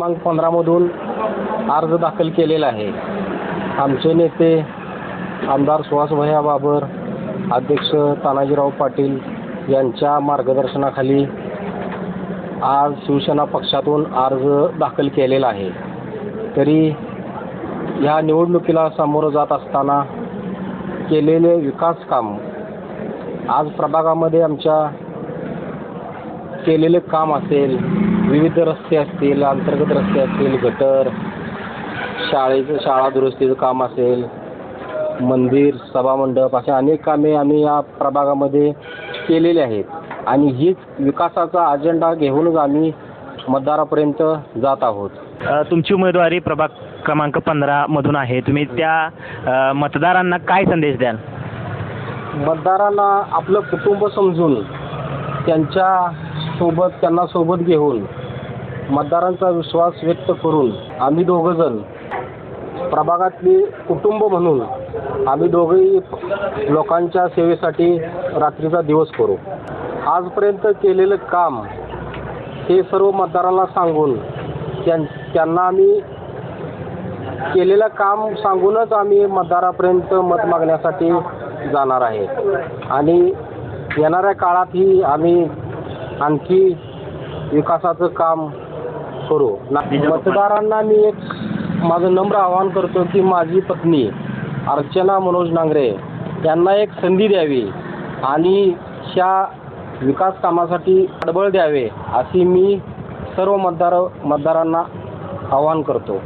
क्रमांक पंधरामधून अर्ज दाखल केलेला आहे. आमचे नेते आमदार सुहासभया बाबर अध्यक्ष तानाजीराव पाटील यांच्या मार्गदर्शनाखाली आज शिवसेना पक्षातून अर्ज दाखल केलेला आहे. तरी ह्या निवडणुकीला सामोरं जात असताना केलेले विकास काम आज प्रभागामध्ये आमच्या केलेले काम असेल विविध रस्ते असतील अंतर्गत रस्ते असतील गटर शाळेचं शाळा दुरुस्तीचं काम असेल मंदिर सभामंडप अशा अनेक कामे आम्ही या प्रभागामध्ये केलेली आहेत. आणि हीच विकासाचा अजेंडा घेऊनच आम्ही मतदारापर्यंत जात आहोत. अ, तुमची उमेदवारी प्रभाग क्रमांक पंधरा मधून आहे. तुम्ही त्या अ, मतदारांना काय संदेश द्याल? मतदारांना आपलं कुटुंब समजून त्यांच्यासोबत त्यांना सोबत घेऊन मतदारांचा विश्वास व्यक्त करून आम्ही दोघंजण प्रभागातली कुटुंब म्हणून आम्ही दोघंही लोकांच्या सेवेसाठी रात्रीचा दिवस करू. आजपर्यंत केलेलं काम हे सर्व मतदारांना सांगून त्यां त्यांना आम्ही केलेलं काम सांगूनच आम्ही मतदारापर्यंत मत मागण्यासाठी जाणार आहे. आणि येणाऱ्या काळातही आम्ही आणखी विकासाचं काम करू. मतदारांना मी एक माझं नम्र आवाहन करतो की माझी पत्नी अर्चना मनोज नांगरे यांना एक संधी द्यावी आणि ह्या विकास कामासाठी पाठबळ द्यावे अशी मी सर्व मतदार मतदारांना आवाहन करतो.